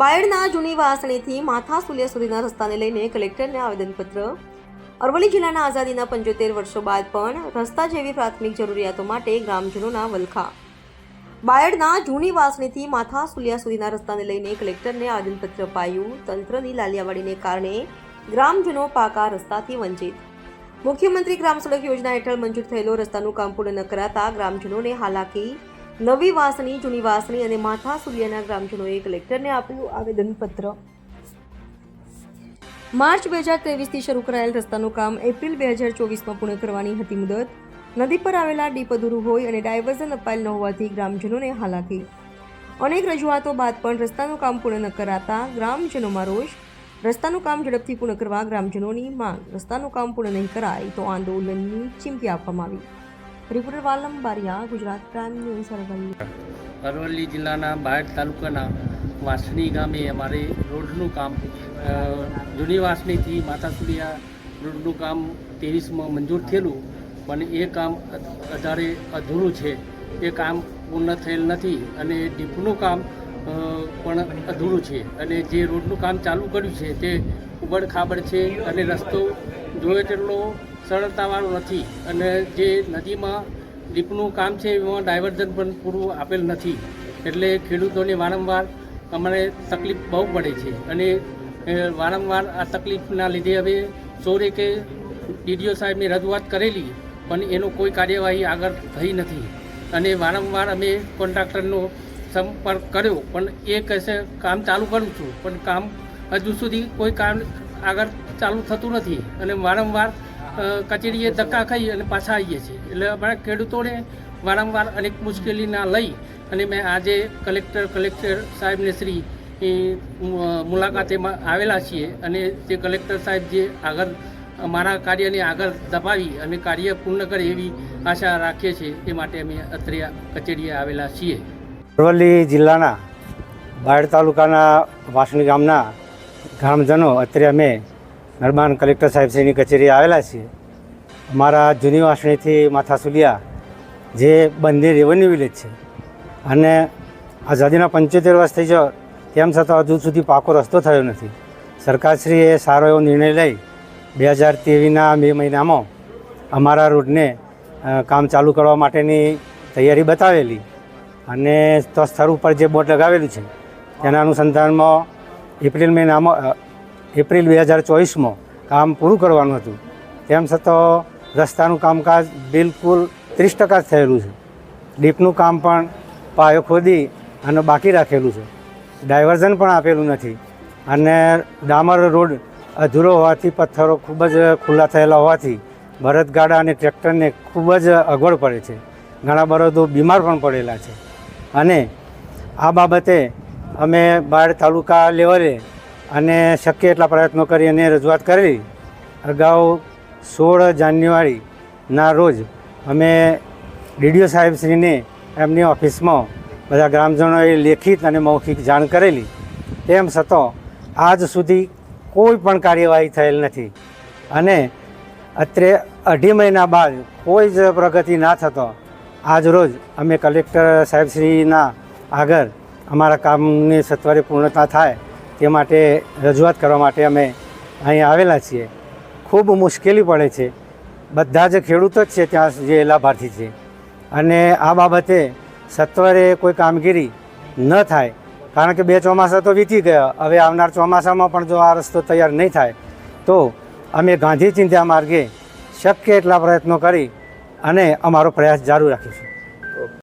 બાયડના જૂની વાસણીથી માથા સુલિયા સુધીના રસ્તાને લઈને કલેક્ટરને આવેદનપત્ર. અરવલ્લી જિલ્લાના આઝાદીના પંચોતેર વર્ષો બાદ પણ રસ્તા જેવી પ્રાથમિક જરૂરિયાતો માટે ગ્રામજનોના વલખા. બાયડના જૂની વાસણીથી માથા સુલિયા સુધીના રસ્તાને લઈને કલેક્ટરને આવેદનપત્ર અપાયું. તંત્રની લાલિયાવાડીને કારણે ગ્રામજનો પાકા રસ્તાથી વંચિત. મુખ્યમંત્રી ગ્રામ સડક યોજના હેઠળ મંજૂર થયેલો રસ્તાનું કામ પૂર્ણ ન કરાતા ગ્રામજનોને હાલાકી નવી વાસણી જૂની વાસણી અને માથા સુલિયાના ગ્રામજનોએ કલેક્ટરને આપ્યું આવેદનપત્ર. માર્ચ બે હજાર ત્રેવીસથી શરૂ કરાયેલ રસ્તાનું કામ એપ્રિલ બે હજાર ચોવીસમાં પૂર્ણ કરવાની હતી મુદત. નદી પર આવેલા ડીપ અધૂરું હોય અને ડાયવર્ઝન અપાયેલ ન હોવાથી ગ્રામજનોને હાલાકી. અનેક રજૂઆતો બાદ પણ રસ્તાનું કામ પૂર્ણ ન કરાતા ગ્રામજનોમાં રોષ. રસ્તાનું કામ ઝડપથી પૂર્ણ કરવા ગ્રામજનોની માંગ. રસ્તાનું કામ પૂર્ણ નહીં કરાય તો આંદોલનની ચીમકી આપવામાં આવી. Reporter Valam Bariya, Gujarat crime news Aravalli. Aravalli જિલ્લાના બાયડ તાલુકાના વાસણી ગામે અમારે રોડનું કામ જૂની વાસણીથી માતાસુલિયા રોડનું કામ ત્રેવીસમાં મંજૂર થયેલું, પણ એ કામ અધારે અધૂરું છે. એ કામ પૂર્ણ થયેલ નથી અને ડીપનું કામ પણ અધૂરું છે. અને જે રોડનું કામ ચાલુ કર્યું છે તે ઉબડ ખાબડ છે અને રસ્તો જોઈએ તેટલો સરળતાવાળો નથી. અને જે નદીમાં ડીપનું કામ છે એમાં ડાયવર્ઝન પણ પૂરું આપેલ નથી. એટલે ખેડૂતોને વારંવાર અમને તકલીફ બહુ પડે છે. અને વારંવાર આ તકલીફના લીધે હવે સોરે કે ડીડીઓ સાહેબની રજૂઆત કરેલી, પણ એનો કોઈ કાર્યવાહી આગળ થઈ નથી. અને વારંવાર અમે કોન્ટ્રાક્ટરનો સંપર્ક કર્યો, પણ એ કહેશે કામ ચાલુ કરું છું. પણ કામ હજુ સુધી કોઈ કામ આગળ ચાલુ થતું નથી. અને વારંવાર કચેરીએ ધક્કા ખાઈ અને પાછા આવીએ છીએ. એટલે અમારા ખેડૂતોને વારંવાર અનેક મુશ્કેલીના લઈ અને મેં આજે કલેક્ટર કલેક્ટર સાહેબને શ્રી એ, મુ- મુલાકાતેમાં આવેલા છીએ અને તે કલેક્ટર સાહેબ જે આગળ મારા કાર્યને આગળ દબાવી અને કાર્ય પૂર્ણ કરે એવી આશા રાખીએ છીએ એ માટે અમે અત્રે કચેરીએ આવેલા છીએ. અરવલ્લી જિલ્લાના બાયડ તાલુકાના વાસણી ગામના ગ્રામજનો અત્યારે અમે નર્માન કલેક્ટર સાહેબશ્રીની કચેરી આવેલા છીએ. અમારા જૂની વાસણીથી માથાસુલિયા જે બંને રેવન્યુ વિલેજ છે. અને આઝાદીના પંચોતેર વર્ષ થઈ ગયો, તેમ છતાં હજુ સુધી પાકો રસ્તો થયો નથી. સરકારશ્રીએ સારો એવો નિર્ણય લઈ બે હજાર તેવીસના મે મહિનામાં અમારા રોડને કામ ચાલુ કરવા માટેની તૈયારી બતાવેલી અને સ્થળ ઉપર જે બોર્ડ લગાવેલું છે, તેના અનુસંધાનમાં એપ્રિલ મહિનામાં એપ્રિલ બે હજાર ચોવીસમાં કામ પૂરું કરવાનું હતું. તેમ છતાં રસ્તાનું કામકાજ બિલકુલ ત્રીસ ટકા જ થયેલું છે. ડીપનું કામ પણ પાયો ખોદી અને બાકી રાખેલું છે. ડાયવર્ઝન પણ આપેલું નથી અને ડામર રોડ અધૂરો હોવાથી પથ્થરો ખૂબ જ ખુલ્લા થયેલા હોવાથી બળદગાડા અને ટ્રેક્ટરને ખૂબ જ અગવડ પડે છે. ઘણા બળદો બીમાર પણ પડેલા છે. અને આ બાબતે અમે બાળ તાલુકા લેવલે અને શક્ય એટલા પ્રયત્નો કરી અને રજૂઆત કરી અગાઉ સોળ જાન્યુઆરીના રોજ અમે ડીડીઓ સાહેબશ્રીને એમની ઓફિસમાં બધા ગ્રામજનોએ લેખિત અને મૌખિક જાણ કરેલી. તેમ છતાં આજ સુધી કોઈ પણ કાર્યવાહી થયેલ નથી. અને અત્રે અઢી મહિના બાદ કોઈ જ પ્રગતિ ના થતો, આજ રોજ અમે કલેક્ટર સાહેબશ્રીના આગળ અમારા કામની સત્વરે પૂર્ણતા થાય તે માટે રજૂઆત કરવા માટે અમે અહીં આવેલા છીએ. ખૂબ મુશ્કેલી પડે છે. બધા જ ખેડૂતો જ છે ત્યાં જે લાભાર્થી છે. અને આ બાબતે સત્વરે કોઈ કામગીરી ન થાય. કારણ કે બે ચોમાસા તો વીતી ગયા. હવે આવનાર ચોમાસામાં પણ જો આ રસ્તો તૈયાર નહીં થાય, તો અમે ગાંધી ચિંધ્યા માર્ગે શક્ય એટલા પ્રયત્નો કરી અને અમારો પ્રયાસ જારી રાખીશું.